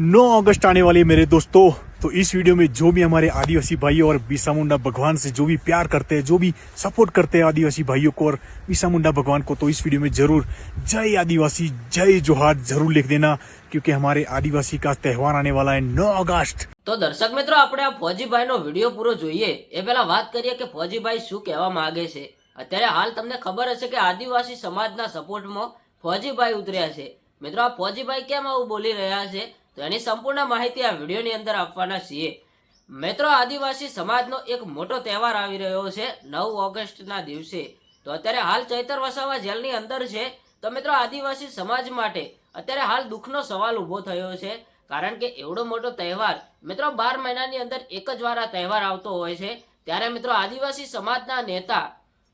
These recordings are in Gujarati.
नौ अगस्त आने वाली है मेरे दोस्तों तो इस वीडियो में जो भी हमारे आदिवासी भाइयों और बिरसा मुंडा भगवान से जो भी प्यार करते हैं जो भी सपोर्ट करते हैं आदिवासी भाइयों को और बिरसा मुंडा भगवान को तो इस वीडियो में जरूर जय आदिवासी जय जोहार जरूर लिख देना क्योंकि हमारे आदिवासी का त्यौहार आने वाला है नौ अगस्त તો દર્શક મિત્રો આપણે આ ફોજીભાઈનો વિડીયો પૂરો જોઈએ એ પહેલા વાત કરીએ કે ફોજીભાઈ શું કહેવા માંગે છે અત્યારે હાલ તમને ખબર હશે કે આદિવાસી સમાજના સપોર્ટમાં ફોજીભાઈ ઉતર્યા છે મિત્રો આ ફોજીભાઈ કેમ આવું બોલી રહ્યા છે તો એની સંપૂર્ણ માહિતી આ વિડીયોની અંદર આપવાના છીએ. મિત્રો, આદિવાસી સમાજનો એક મોટો તહેવાર આવી રહ્યો છે નવ ઓગસ્ટના દિવસે. તો અત્યારે હાલ ચૈતર વસાવા જેલની અંદર છે. તો મિત્રો, આદિવાસી સમાજ માટે અત્યારે હાલ દુઃખનો સવાલ ઊભો થયો છે. કારણ કે એવડો મોટો તહેવાર, મિત્રો, બાર મહિનાની અંદર એક જ વાર આ તહેવાર આવતો હોય છે. ત્યારે મિત્રો, આદિવાસી સમાજના નેતા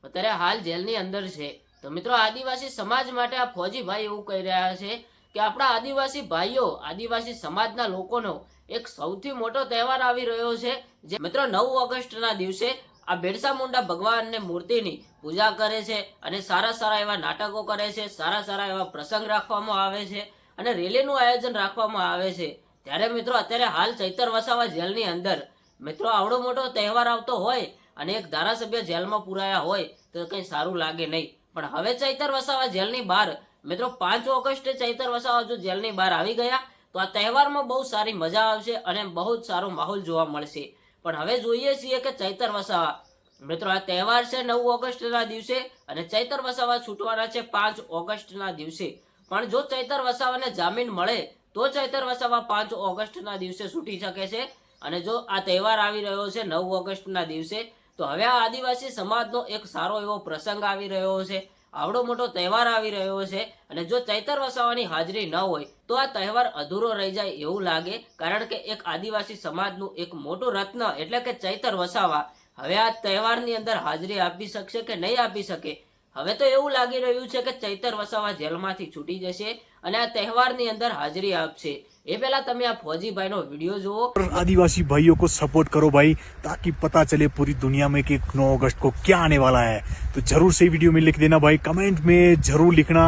અત્યારે હાલ જેલની અંદર છે. તો મિત્રો, આદિવાસી સમાજ માટે આ ફોજીભાઈ એવું કહી રહ્યા છે કે આપણા આદિવાસી ભાઈઓ, આદિવાસી સમાજના લોકોનો એક સૌથી મોટો તહેવાર આવી રહ્યો છે. જે મિત્રો નવ ઓગસ્ટના દિવસે આ બિરસા મુંડા ભગવાનને મૂર્તિની પૂજા કરે છે અને સારા સારા એવા નાટકો કરે છે, સારા સારા એવા પ્રસંગ રાખવામાં આવે છે અને રેલીનું આયોજન રાખવામાં આવે છે. ત્યારે મિત્રો અત્યારે હાલ ચૈતર વસાવા જેલની અંદર મિત્રો આવડો મોટો તહેવાર આવતો હોય અને એક ધારાસભ્ય જેલમાં પુરાયા હોય તો કંઈ સારું લાગે નહીં. પણ હવે ચૈતર વસાવા જેલની બહાર મિત્રો, પાંચ ઓગસ્ટે ચૈતર વસાવા જો જેલની બહાર આવી ગયા, તો આ તહેવારમાં બહુ સારી મજા આવશે અને બહુ જ સારો માહોલ જોવા મળશે. પણ હવે જોઈએ છીએ કે ચૈતર વસાવા. મિત્રો, આ તહેવાર છે નવ ઓગસ્ટના દિવસે અને ચૈતર વસાવા છૂટવાના છે પાંચ ઓગસ્ટના દિવસે. પણ જો ચૈતર વસાવાને જામીન મળે, તો ચૈતર વસાવા પાંચ ઓગસ્ટના દિવસે છૂટી શકે છે. અને જો આ તહેવાર આવી રહ્યો છે નવ ઓગસ્ટના દિવસે, તો હવે આ આદિવાસી સમાજનો એક સારો એવો પ્રસંગ આવી રહ્યો છે. આવડો મોટો તહેવાર આવી રહ્યો છે અને જો ચૈતર વસાવાની હાજરી ન હોય, તો આ તહેવાર અધૂરો રહી જાય એવું લાગે, કારણ કે એક આદિવાસી સમાજનું એક મોટું રત્ન એટલે કે ચૈતર વસાવા હવે આ તહેવારની અંદર હાજરી આપી શકશે કે નહીં આપી શકે? હવે તો એવું લાગી રહ્યું છે કે ચૈતર વસાવા જેલમાંથી છૂટી જશે અને આ તહેવારની અંદર હાજરી આપશે. એ પહેલા તમે આ ફોજીભાઈનો વિડીયો જુઓ और आदिवासी भाइयों को सपोर्ट करो भाई ताकि पता चले पूरी दुनिया में कि नौ अगस्त को क्या आने वाला है तो जरूर से वीडियो में लिख देना भाई कमेंट में जरूर लिखना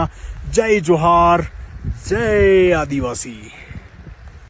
जय जोहार जय आदिवासी